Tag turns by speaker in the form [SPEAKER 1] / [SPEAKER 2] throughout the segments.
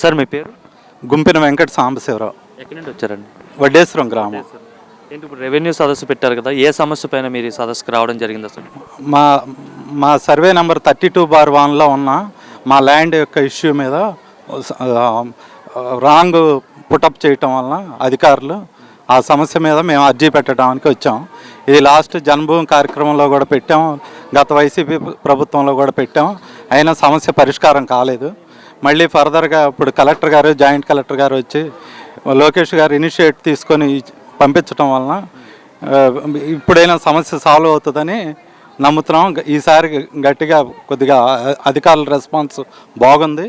[SPEAKER 1] Sir మీ పేరు?
[SPEAKER 2] గుంపిన వెంకట సాంబశివరావు.
[SPEAKER 1] ఎక్కడి నుండి వచ్చారండి?
[SPEAKER 2] వడ్డేశ్వరం గ్రామం.
[SPEAKER 1] ఏంటి ఇప్పుడు రెవెన్యూ సదస్సు పెట్టారు కదా ఏ సమస్య పైన మీరు ఈ సదస్సుకు రావడం జరిగింది అసలు?
[SPEAKER 2] మా మా survey number thirty two bar వన్లో ఉన్న మా ల్యాండ్ యొక్క ఇష్యూ మీద రాంగ్ పుటప్ చేయటం వలన అధికారులు ఆ సమస్య మీద మేము అర్జీ పెట్టడానికి వచ్చాం. ఇది లాస్ట్ జన్మభూమి కార్యక్రమంలో కూడా పెట్టాం. గత వైసీపీ ప్రభుత్వంలో కూడా పెట్టాం. అయినా సమస్య పరిష్కారం కాలేదు. మళ్ళీ ఫర్దర్గా ఇప్పుడు కలెక్టర్ గారు జాయింట్ కలెక్టర్ గారు వచ్చి లోకేష్ గారు ఇనిషియేట్ తీసుకొని పంపించడం వలన ఇప్పుడైనా సమస్య సాల్వ్ అవుతుందని నమ్ముతున్నాం. ఈసారి గట్టిగా కొద్దిగా అధికారుల రెస్పాన్స్ బాగుంది.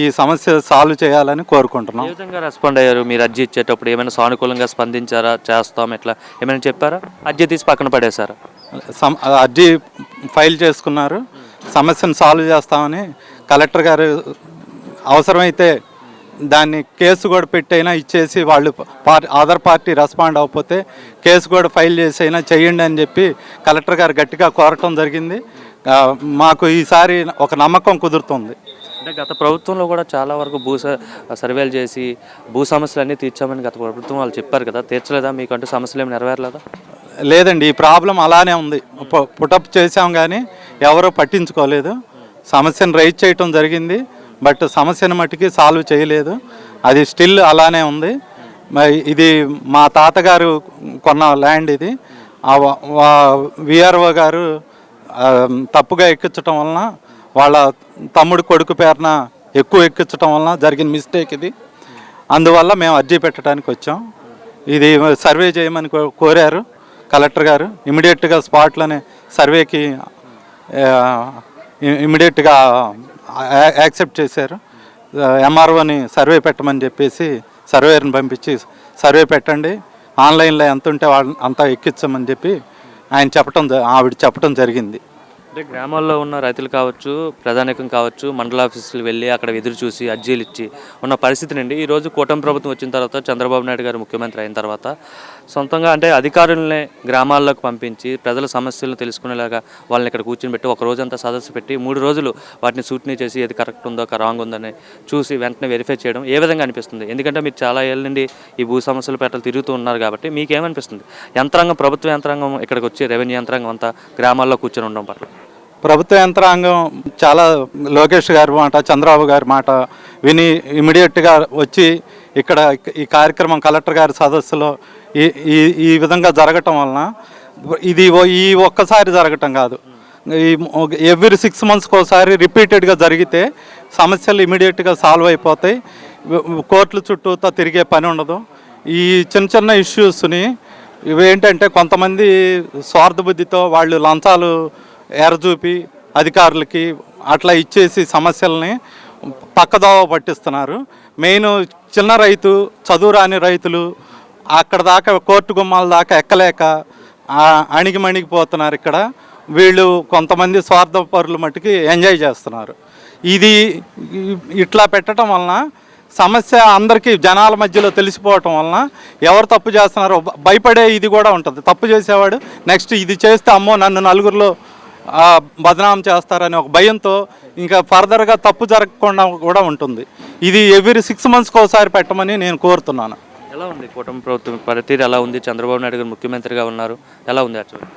[SPEAKER 2] ఈ సమస్య సాల్వ్ చేయాలని కోరుకుంటున్నాం.
[SPEAKER 1] ఏ విధంగా రెస్పాండ్ అయ్యారు? మీరు అర్జీ ఇచ్చేటప్పుడు ఏమైనా సానుకూలంగా స్పందించారా? చేస్తాం ఇట్లా ఏమైనా చెప్పారా? అర్జీ తీసి పక్కన పడేశారా?
[SPEAKER 2] సమ్ అర్జీ ఫైల్ చేసుకున్నారు. సమస్యను సాల్వ్ చేస్తామని కలెక్టర్ గారు అవసరమైతే దాన్ని కేసు కూడా పెట్టైనా ఇచ్చేసి వాళ్ళు పార్టీ అదర్ పార్టీ రెస్పాండ్ అవ్వకపోతే కేసు కూడా ఫైల్ చేసి అయినా చేయండి అని చెప్పి కలెక్టర్ గారు గట్టిగా కోరటం జరిగింది. మాకు ఈసారి ఒక నమ్మకం కుదురుతుంది.
[SPEAKER 1] అంటే గత ప్రభుత్వంలో కూడా చాలా వరకు భూ సర్వేలు చేసి భూ సమస్యలన్నీ తీర్చామని గత ప్రభుత్వం వాళ్ళు చెప్పారు కదా. తీర్చలేదా? మీకంటూ సమస్యలు ఏమి నెరవేరలేదా?
[SPEAKER 2] లేదండి ఈ ప్రాబ్లం అలానే ఉంది. పుటప్ చేసాం కానీ ఎవరూ పట్టించుకోలేదు. సమస్యను రైజ్ చేయటం జరిగింది. బట్ సమస్యను మట్టుకి సాల్వ్ చేయలేదు. అది స్టిల్ అలానే ఉంది. ఇది మా తాతగారు కొన్న ల్యాండ్ ఇది. విఆర్ఓ గారు తప్పుగా ఎక్కించటం వలన వాళ్ళ తమ్ముడు కొడుకు పేరున ఎక్కువ ఎక్కించటం వలన జరిగిన మిస్టేక్ ఇది. అందువల్ల మేము అర్జీ పెట్టడానికి వచ్చాం. ఇది సర్వే చేయమని కో- కోరారు కలెక్టర్ గారు. ఇమీడియట్గా స్పాట్లోనే సర్వేకి ఇమీడియట్గా యాక్సెప్ట్ చేశారు. ఎంఆర్ఓని సర్వే పెట్టమని చెప్పేసి సర్వేర్ని పంపించి సర్వే పెట్టండి. ఆన్లైన్లో ఎంత ఉంటే వాళ్ళ అంతా ఎక్కించమని చెప్పి ఆయన చెప్పడం ఆవిడ చెప్పడం జరిగింది.
[SPEAKER 1] అంటే గ్రామాల్లో ఉన్న రైతులు కావచ్చు ప్రధానికం కావచ్చు మండల ఆఫీసులు వెళ్ళి అక్కడ ఎదురు చూసి అర్జీలు ఇచ్చి ఉన్న పరిస్థితి నుండి ఈరోజు కూటమి ప్రభుత్వం వచ్చిన తర్వాత చంద్రబాబు నాయుడు గారు ముఖ్యమంత్రి అయిన తర్వాత సొంతంగా అంటే అధికారులనే గ్రామాల్లోకి పంపించి ప్రజల సమస్యలను తెలుసుకునేలాగా వాళ్ళని ఇక్కడ కూర్చొని పెట్టి ఒక రోజంతా సదస్సు పెట్టి మూడు రోజులు వాటిని సూచన చేసి ఏది కరెక్ట్ ఉందో రాంగ్ ఉందని చూసి వెంటనే వెరిఫై చేయడం ఏ విధంగా అనిపిస్తుంది? ఎందుకంటే మీరు చాలా ఏళ్ళ నుండి ఈ భూ సమస్యల పేటలు తిరుగుతూ ఉన్నారు కాబట్టి మీకేమనిపిస్తుంది? యంత్రాంగం ప్రభుత్వ యంత్రాంగం ఇక్కడికి వచ్చి రెవెన్యూ యంత్రాంగం అంతా గ్రామాల్లో కూర్చొని ఉండడం పట్ల.
[SPEAKER 2] ప్రభుత్వ యంత్రాంగం చాలా లోకేష్ గారి మాట చంద్రబాబు గారి మాట విని ఇమీడియట్గా వచ్చి ఇక్కడ ఈ కార్యక్రమం కలెక్టర్ గారి సదస్సులో ఈ ఈ ఈ విధంగా జరగటం వలన ఇది ఈ ఒక్కసారి జరగటం కాదు. ఈ ఎవ్రీ సిక్స్ మంత్స్కి ఒకసారి రిపీటెడ్గా జరిగితే సమస్యలు ఇమీడియట్గా సాల్వ్ అయిపోతాయి. కోర్టుల చుట్టూతో తిరిగే పని ఉండదు. ఈ చిన్న చిన్న ఇష్యూస్ని ఇవేంటంటే కొంతమంది స్వార్థ బుద్ధితో వాళ్ళు లంచాలు ఎరచూపి అధికారులకి అట్లా ఇచ్చేసి సమస్యల్ని పక్కదోవ పట్టిస్తున్నారు. మెయిన్ చిన్న రైతు చదువు రాని రైతులు అక్కడ దాకా కోర్టు గుమ్మాల దాకా ఎక్కలేక అణిగిమణిగిపోతున్నారు ఇక్కడ. వీళ్ళు కొంతమంది స్వార్థపరులు మట్టుకి ఎంజాయ్ చేస్తున్నారు. ఇది ఇట్లా పెట్టడం వలన సమస్య అందరికీ జనాల మధ్యలో తెలిసిపోవటం వలన ఎవరు తప్పు చేస్తున్నారో భయపడే ఇది కూడా ఉంటుంది. తప్పు చేసేవాడు నెక్స్ట్ ఇది చేస్తే అమ్మో నన్ను నలుగురిలో బదనాం చేస్తారనే ఒక భయంతో ఇంకా ఫర్దర్గా తప్పు జరగకుండా కూడా ఉంటుంది. ఇది ఎవ్రీ సిక్స్ మంత్స్కి ఒకసారి పెట్టమని నేను కోరుతున్నాను.
[SPEAKER 1] ఎలా ఉంది కూటమి ప్రభుత్వం పనితీరు ఎలా ఉంది? చంద్రబాబు నాయుడు గారు ముఖ్యమంత్రిగా ఉన్నారు. ఎలా ఉంది యాక్చువల్లీ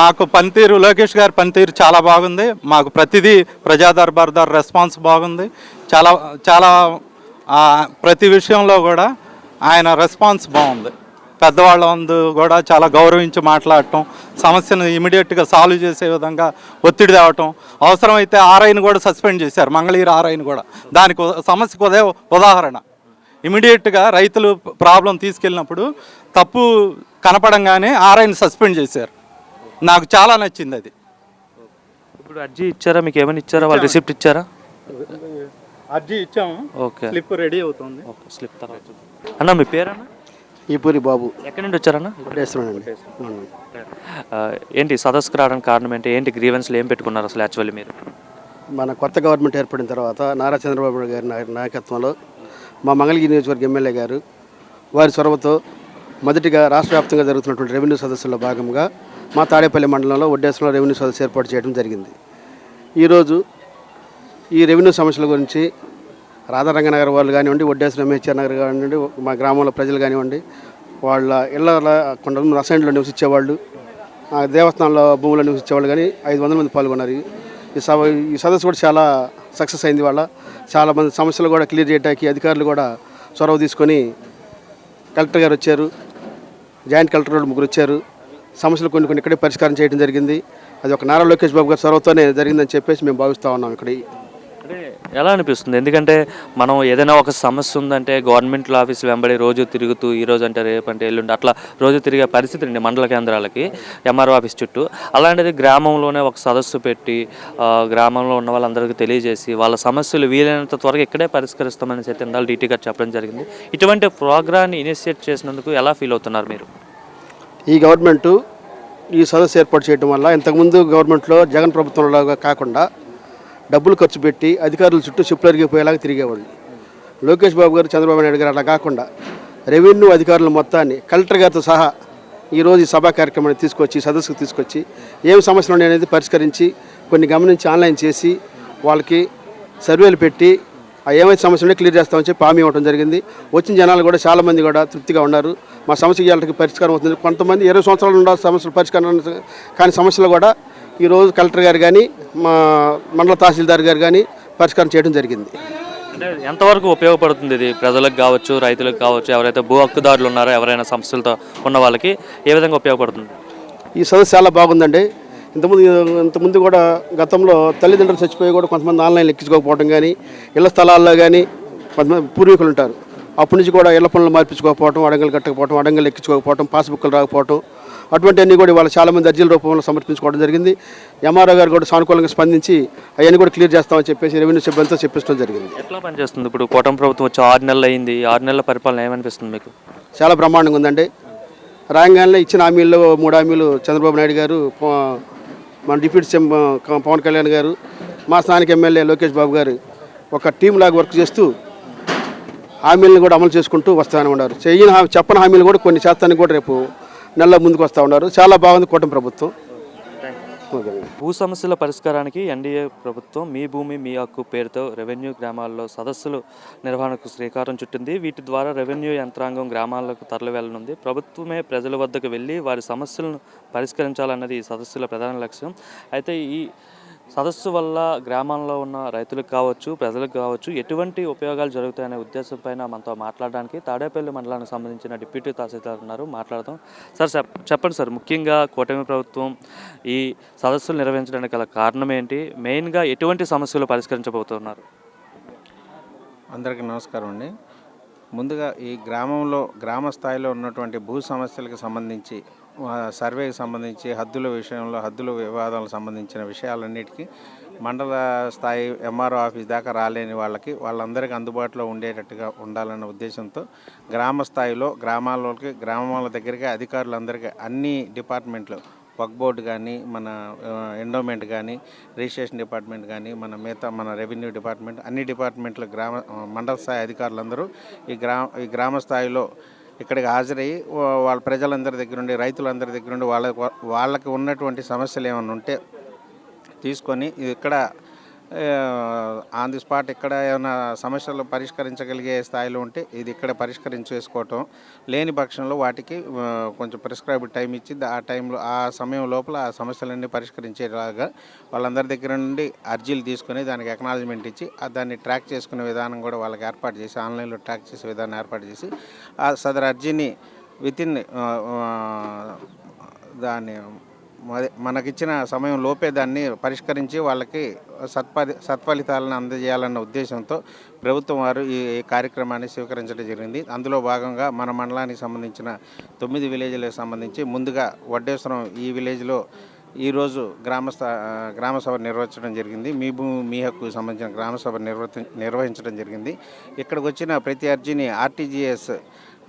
[SPEAKER 2] మాకు పనితీరు లోకేష్ గారి పనితీరు చాలా బాగుంది. మాకు ప్రతిదీ ప్రజా దర్బార్ దార్ రెస్పాన్స్ బాగుంది. చాలా చాలా ప్రతి విషయంలో కూడా ఆయన రెస్పాన్స్ బాగుంది. పెద్దవాళ్ళ ముందు కూడా చాలా గౌరవించి మాట్లాడటం సమస్యను ఇమీడియట్గా సాల్వ్ చేసే విధంగా ఒత్తిడి తేవటం అవసరమైతే ఆర్ఐని కూడా సస్పెండ్ చేశారు మంగళగిరి ఆర్ఐని కూడా. దానికి సమస్యకు ఉదే ఉదాహరణ. ఇమీడియట్గా రైతులు ప్రాబ్లం తీసుకెళ్ళినప్పుడు తప్పు కనపడంగానే ఆర్ఐని సస్పెండ్ చేశారు. నాకు చాలా నచ్చింది అది.
[SPEAKER 1] ఇప్పుడు అర్జీ ఇచ్చారా? మీకు ఏమైనా ఇచ్చారా? వాళ్ళు రిసిప్ట్ ఇచ్చారా?
[SPEAKER 2] అర్జీ ఇచ్చాము.
[SPEAKER 1] ఓకే.
[SPEAKER 2] స్లిప్ రెడీ అవుతుంది.
[SPEAKER 1] స్లిప్ తర్వాత అన్న మీ పేరన్నా?
[SPEAKER 3] ఈపూరి బాబు.
[SPEAKER 1] ఎక్కడి నుండి వచ్చారన్నా?
[SPEAKER 3] కొట్టేస్తున్నానండి
[SPEAKER 1] ఆ, ఏంటి సదస్సుకు రావడానికి కారణం ఏంటి? ఏంటి గ్రీవెన్స్లు ఏం పెట్టుకున్నారు అసలు యాక్చువల్లీ మీరు?
[SPEAKER 3] మన కొత్త గవర్నమెంట్ ఏర్పడిన తర్వాత నారా చంద్రబాబు నాయుడు గారి నాయ- నాయకత్వంలో మా మంగళగిరి నియోజకవర్గ ఎమ్మెల్యే గారు వారి చొరవతో మొదటిగా రాష్ట్ర వ్యాప్తంగా జరుగుతున్నటువంటి రెవెన్యూ సదస్సుల్లో భాగంగా మా తాడేపల్లి మండలంలో ఒడ్డేశ్వరంలో రెవెన్యూ సదస్సు ఏర్పాటు చేయడం జరిగింది. ఈరోజు ఈ రెవెన్యూ సమస్యల గురించి రాధారంగనగర్ వాళ్ళు కానివ్వండి ఒడ్డేశ్వర రమేశ్వర నగర్ కానివ్వండి మా గ్రామంలో ప్రజలు కానివ్వండి వాళ్ళ ఇళ్ళ కొండ అసైన్లో నివసించేవాళ్ళు దేవస్థానంలో భూముల్లో నివసించేవాళ్ళు కానీ ఐదు వందల మంది పాల్గొన్నారు. ఈ సభ ఈ సదస్సు కూడా చాలా సక్సెస్ అయింది వాళ్ళ. చాలా మంది సమస్యలు కూడా క్లియర్ చేయడానికి అధికారులు కూడా చొరవ తీసుకొని కలెక్టర్ గారు వచ్చారు. జాయింట్ కలెక్టర్ వాళ్ళు ముగ్గురు వచ్చారు. సమస్యలు కొన్ని కొన్ని ఇక్కడే పరిష్కారం చేయడం జరిగింది. అది ఒక నారా లోకేష్ బాబు గారి చొరవతోనే జరిగిందని చెప్పేసి మేము భావిస్తూ ఉన్నాం ఇక్కడ.
[SPEAKER 1] అంటే ఎలా అనిపిస్తుంది? ఎందుకంటే మనం ఏదైనా ఒక సమస్య ఉందంటే గవర్నమెంట్ ఆఫీస్ వెంబడి రోజు తిరుగుతూ ఈ రోజు అంటే రేపు అంటే ఎల్లుండి అట్లా రోజు తిరిగే పరిస్థితి అండి మండల కేంద్రాలకి ఎంఆర్ఓ ఆఫీస్ చుట్టూ. అలాంటిది గ్రామంలోనే ఒక సదస్సు పెట్టి గ్రామంలో ఉన్న వాళ్ళందరికీ తెలియజేసి వాళ్ళ సమస్యలు వీలైనంత త్వరగా ఇక్కడే పరిష్కరిస్తామని చెప్పి ఇందాలు డీటీ గారు చెప్పడం జరిగింది. ఇటువంటి ప్రోగ్రాన్ని ఇనిషియేట్ చేసినందుకు ఎలా ఫీల్ అవుతున్నారు మీరు?
[SPEAKER 3] ఈ గవర్నమెంటు ఈ సదస్సు ఏర్పాటు చేయడం వల్ల ఇంతకుముందు గవర్నమెంట్లో జగన్ ప్రభుత్వంలో కాకుండా డబ్బులు ఖర్చు పెట్టి అధికారుల చుట్టూ చెప్పులరిగిపోయేలాగా తిరిగేవాళ్ళు లోకేష్ బాబు గారు చంద్రబాబు నాయుడు గారు అలా కాకుండా రెవెన్యూ అధికారుల మొత్తాన్ని కలెక్టర్ గారితో సహా ఈరోజు ఈ సభా కార్యక్రమాన్ని తీసుకొచ్చి సదస్సుకు తీసుకొచ్చి ఏం సమస్యలు ఉన్నాయి అనేది పరిష్కరించి కొన్ని గమనించి ఆన్లైన్ చేసి వాళ్ళకి సర్వేలు పెట్టి ఆ ఏమైతే సమస్యలు ఉంటే క్లియర్ చేస్తామని చెప్పి హామీ ఇవ్వడం జరిగింది. వచ్చిన జనాలు కూడా చాలామంది కూడా తృప్తిగా ఉన్నారు. మా సమస్య ఇవాళకి పరిష్కారం అవుతుంది. కొంతమంది ఇరవై సంవత్సరాలు ఉండాల్సిన సమస్యలు పరిష్కారం కానీ సమస్యలు కూడా ఈరోజు కలెక్టర్ గారు కానీ మా మండల తహసీల్దార్ గారు కానీ పరిష్కారం చేయడం జరిగింది.
[SPEAKER 1] అంటే ఎంతవరకు ఉపయోగపడుతుంది ఇది? ప్రజలకు కావచ్చు రైతులకు కావచ్చు ఎవరైతే భూ హక్కుదారులు ఉన్నారో ఎవరైనా సమస్యలతో ఉన్న వాళ్ళకి ఏ విధంగా ఉపయోగపడుతుంది?
[SPEAKER 3] ఈ సదస్సు చాలా బాగుందండి. ఇంతకుముందు ఇంతకుముందు కూడా గతంలో తల్లిదండ్రులు చచ్చిపోయి కూడా కొంతమంది ఆన్లైన్ ఎక్కించుకోకపోవడం కానీ ఇళ్ళ స్థలాల్లో కానీ కొంతమంది పూర్వీకులు ఉంటారు. అప్పటి నుంచి కూడా ఇళ్ళ పనులు మార్పించుకోకపోవడం అడంగలు కట్టకపోవడం అడంగలు ఎక్కించుకోకపోవడం పాస్బుక్లు రాకపోవడం అటువంటివన్నీ కూడా ఇవాళ చాలామంది అర్జీల రూపంలో సమర్పించుకోవడం జరిగింది. ఎంఆర్ఓ గారు కూడా సానుకూలంగా స్పందించి అవన్నీ కూడా క్లియర్ చేస్తామని చెప్పేసి రెవెన్యూ సిబ్బందితో చెప్పించడం జరిగింది.
[SPEAKER 1] ఎట్లా పనిచేస్తుంది? ఇప్పుడు కూటమి ప్రభుత్వం వచ్చి ఆరు నెలలు అయింది. ఆరు నెలల పరిపాలన ఏమనిపిస్తుంది మీకు?
[SPEAKER 3] చాలా బ్రహ్మాండంగా ఉందండి. రాగానే ఇచ్చిన హామీల్లో మూడు హామీలు చంద్రబాబు నాయుడు గారు మన డిప్యూటీ సీఎం పవన్ కళ్యాణ్ గారు మా స్థానిక ఎమ్మెల్యే లోకేష్ బాబు గారు ఒక టీం లాగా వర్క్ చేస్తూ హామీలను కూడా అమలు చేసుకుంటూ వస్తానే ఉన్నారు. చెయ్యని హామీ చెప్పని హామీలు కూడా కొన్ని శాతానికి కూడా రేపు నెల ముందుకు వస్తూ ఉన్నారు. చాలా బాగుంది కూటమి ప్రభుత్వం.
[SPEAKER 1] భూ సమస్యల పరిష్కారానికి ఎన్డీఏ ప్రభుత్వం మీ భూమి మీ హక్కు పేరుతో రెవెన్యూ గ్రామాల్లో సదస్సులు నిర్వహణకు శ్రీకారం చుట్టింది. వీటి ద్వారా రెవెన్యూ యంత్రాంగం గ్రామాలకు తరలి వెళ్ళనుంది ప్రభుత్వమే ప్రజల వద్దకు వెళ్ళి వారి సమస్యలను పరిష్కరించాలన్నది ఈ సదస్సుల ప్రధాన లక్ష్యం. అయితే ఈ సదస్సు వల్ల గ్రామంలో ఉన్న రైతులకు కావచ్చు ప్రజలకు కావచ్చు ఎటువంటి ఉపయోగాలు జరుగుతాయనే ఉద్దేశం పైన మనతో మాట్లాడడానికి తాడేపల్లి మండలానికి సంబంధించిన డిప్యూటీ తహసీల్దార్ ఉన్నారు. మాట్లాడదాం. సార్ చెప్పండి సార్. ముఖ్యంగా కూటమి ప్రభుత్వం ఈ సదస్సులు నిర్వహించడానికి గల కారణం ఏంటి? మెయిన్గా ఎటువంటి సమస్యలు పరిష్కరించబోతున్నారు?
[SPEAKER 4] అందరికీ నమస్కారం అండి. ముందుగా ఈ గ్రామంలో గ్రామ స్థాయిలో ఉన్నటువంటి భూ సమస్యలకు సంబంధించి సర్వేకి సంబంధించి హద్దుల విషయంలో హద్దుల వివాదాలకు సంబంధించిన విషయాలన్నిటికీ మండల స్థాయి ఎంఆర్ఓ ఆఫీస్ దాకా రాలేని వాళ్ళకి వాళ్ళందరికీ అందుబాటులో ఉండేటట్టుగా ఉండాలన్న ఉద్దేశంతో గ్రామ స్థాయిలో గ్రామాలకి గ్రామాల దగ్గరికి అధికారులందరికీ అన్ని డిపార్ట్మెంట్లు వక్ బోర్డు కానీ మన ఎండోమెంట్ కానీ రిజిస్ట్రేషన్ డిపార్ట్మెంట్ కానీ మన మిగతా మన రెవెన్యూ డిపార్ట్మెంట్ అన్ని డిపార్ట్మెంట్ల గ్రామ మండల స్థాయి అధికారులందరూ ఈ గ్రామ ఈ గ్రామ స్థాయిలో ఇక్కడికి హాజరయ్యి వాళ్ళ ప్రజలందరి దగ్గర నుండి రైతులందరి దగ్గర నుండి వాళ్ళ వాళ్ళకి ఉన్నటువంటి సమస్యలు ఏమైనా ఉంటే తీసుకొని ఇది ఇక్కడ ఆన్ ది స్పాట్ ఇక్కడ ఏమైనా సమస్యలు పరిష్కరించగలిగే స్థాయిలో ఉంటే ఇది ఇక్కడ పరిష్కరించేసుకోవటం లేని పక్షంలో వాటికి కొంచెం ప్రిస్క్రైబ్ టైం ఇచ్చి ఆ టైంలో ఆ సమయం లోపల ఆ సమస్యలన్నీ పరిష్కరించేలాగా వాళ్ళందరి దగ్గర నుండి అర్జీలు తీసుకొని దానికి ఎక్నాలజ్మెంట్ ఇచ్చి దాన్ని ట్రాక్ చేసుకునే విధానం కూడా వాళ్ళకి ఏర్పాటు చేసి ఆన్లైన్లో ట్రాక్ చేసే విధానం ఏర్పాటు చేసి ఆ సదరు అర్జీని వితిన్ దాన్ని మనకిచ్చిన సమయం లోపే దాన్ని పరిష్కరించి వాళ్ళకి సత్పది సత్ఫలితాలను అందజేయాలన్న ఉద్దేశంతో ప్రభుత్వం వారు ఈ కార్యక్రమాన్ని స్వీకరించడం జరిగింది. అందులో భాగంగా మన మండలానికి సంబంధించిన తొమ్మిది విలేజ్లకు సంబంధించి ముందుగా వడ్డేశ్వరం ఈ విలేజ్లో ఈరోజు గ్రామస్థ గ్రామసభ నిర్వహించడం జరిగింది. మీ భూమి మీ హక్కు సంబంధించిన గ్రామసభ నిర్వర్తి నిర్వహించడం జరిగింది. ఇక్కడికి వచ్చిన ప్రతి అర్జీని ఆర్టీజీఎస్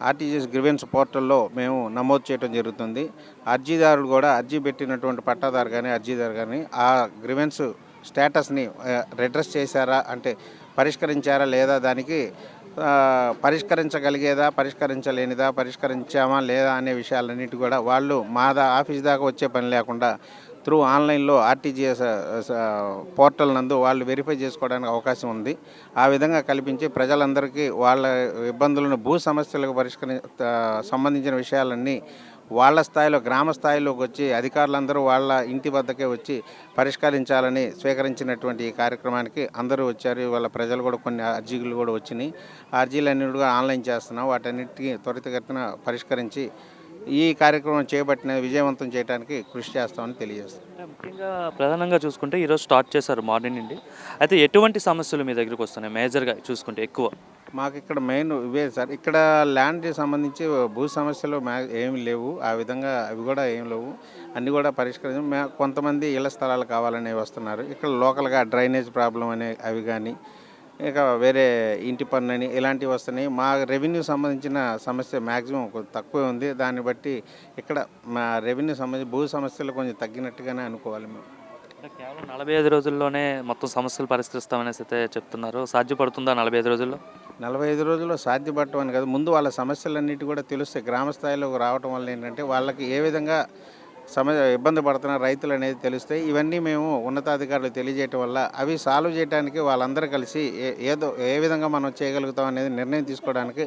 [SPEAKER 4] ఆర్టీజీఎస్ గ్రివెన్స్ పోర్టల్లో మేము నమోదు చేయడం జరుగుతుంది. అర్జీదారులు కూడా అర్జీ పెట్టినటువంటి పట్టాదారు కానీ అర్జీదారు కానీ ఆ గ్రివెన్స్ స్టేటస్ని రిడ్రెస్ చేశారా అంటే పరిష్కరించారా లేదా దానికి పరిష్కరించగలిగేదా పరిష్కరించలేనిదా పరిష్కరించామా లేదా అనే విషయాలన్నిటి కూడా వాళ్ళు మా దా ఆఫీస్ దాకా వచ్చే పని లేకుండా త్రూ ఆన్లైన్లో ఆర్టీజీఎస్ పోర్టల్ నందు వాళ్ళు వెరిఫై చేసుకోవడానికి అవకాశం ఉంది. ఆ విధంగా కల్పించి ప్రజలందరికీ వాళ్ళ ఇబ్బందులను భూ సమస్యలకు పరిష్కరి సంబంధించిన విషయాలన్నీ వాళ్ళ స్థాయిలో గ్రామ స్థాయిలోకి వచ్చి అధికారులందరూ వాళ్ళ ఇంటి వద్దకే వచ్చి పరిష్కరించాలని స్వీకరించినటువంటి ఈ కార్యక్రమానికి అందరూ వచ్చారు. వాళ్ళ ప్రజలు కూడా కొన్ని అర్జీలు కూడా వచ్చినాయి. అర్జీలు అర్జీలన్నీ కూడా ఆన్లైన్ చేస్తున్నాం. వాటన్నిటికీ త్వరితగతిన పరిష్కరించి ఈ కార్యక్రమం చేపట్టిన విజయవంతం చేయడానికి కృషి చేస్తామని తెలియజేస్తాం.
[SPEAKER 1] ముఖ్యంగా ప్రధానంగా చూసుకుంటే ఈరోజు స్టార్ట్ చేశారు మార్నింగ్ నుండి. అయితే ఎటువంటి సమస్యలు మీ దగ్గరికి వస్తున్నాయి? మేజర్గా చూసుకుంటే ఎక్కువ.
[SPEAKER 4] మాకు ఇక్కడ మెయిన్ ఇవే సార్. ఇక్కడ ల్యాండ్ సంబంధించి భూ సమస్యలు మ్యా ఏమి లేవు. ఆ విధంగా అవి కూడా ఏం లేవు. అన్నీ కూడా పరిష్కరించి మే కొంతమంది ఇళ్ళ స్థలాలు కావాలని వస్తున్నారు. ఇక్కడ లోకల్గా డ్రైనేజ్ ప్రాబ్లం అనే అవి కానీ ఇక వేరే ఇంటి పన్ను అని ఇలాంటివి వస్తున్నాయి. మా రెవెన్యూ సంబంధించిన సమస్య మ్యాక్సిమం కొంచెం తక్కువే ఉంది. దాన్ని బట్టి ఇక్కడ మా రెవెన్యూ సంబంధించి భూ సమస్యలు కొంచెం తగ్గినట్టుగానే అనుకోవాలి మేము.
[SPEAKER 1] కేవలం నలభై ఐదు రోజుల్లోనే మొత్తం సమస్యలు పరిష్కరిస్తామనేసి అయితే చెప్తున్నారు. సాధ్యపడుతుందా నలభై ఐదు రోజుల్లో?
[SPEAKER 4] నలభై ఐదు రోజుల్లో సాధ్యపడటం అని కాదు. ముందు వాళ్ళ సమస్యలన్నిటి కూడా తెలుస్తాయి గ్రామ స్థాయిలో రావటం వల్ల ఏంటంటే వాళ్ళకి ఏ విధంగా సమ ఇబ్బంది పడుతున్న రైతులు అనేది తెలుస్తాయి ఇవన్నీ మేము ఉన్నతాధికారులు తెలియజేయటం వల్ల అవి సాల్వ్ చేయడానికి వాళ్ళందరూ కలిసి ఏదో ఏ విధంగా మనం చేయగలుగుతాం అనేది నిర్ణయం తీసుకోవడానికి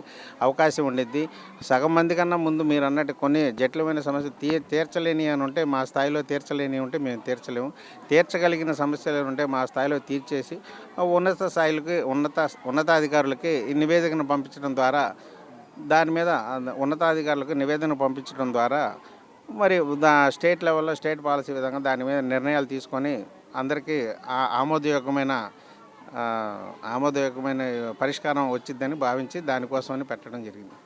[SPEAKER 4] అవకాశం ఉండిద్ది. సగం మంది కన్నా ముందు మీరు అన్నట్టు కొన్ని జటిలమైన సమస్య తీ తీర్చలేని అని ఉంటే మా స్థాయిలో తీర్చలేని ఉంటే మేము తీర్చలేము. తీర్చగలిగిన సమస్యలు ఉంటే మా స్థాయిలో తీర్చేసి ఉన్నత స్థాయిలకి ఉన్నత ఉన్నతాధికారులకి నివేదికను పంపించడం ద్వారా దాని మీద ఉన్నతాధికారులకు నివేదన పంపించడం ద్వారా మరి దా స్టేట్ లెవెల్లో స్టేట్ పాలసీ విధంగా దాని మీద నిర్ణయాలు తీసుకొని అందరికీ ఆమోదయోగ్యమైన ఆమోదయోగ్యమైన పరిష్కారం వచ్చిందని భావించి దానికోసమని పెట్టడం జరిగింది.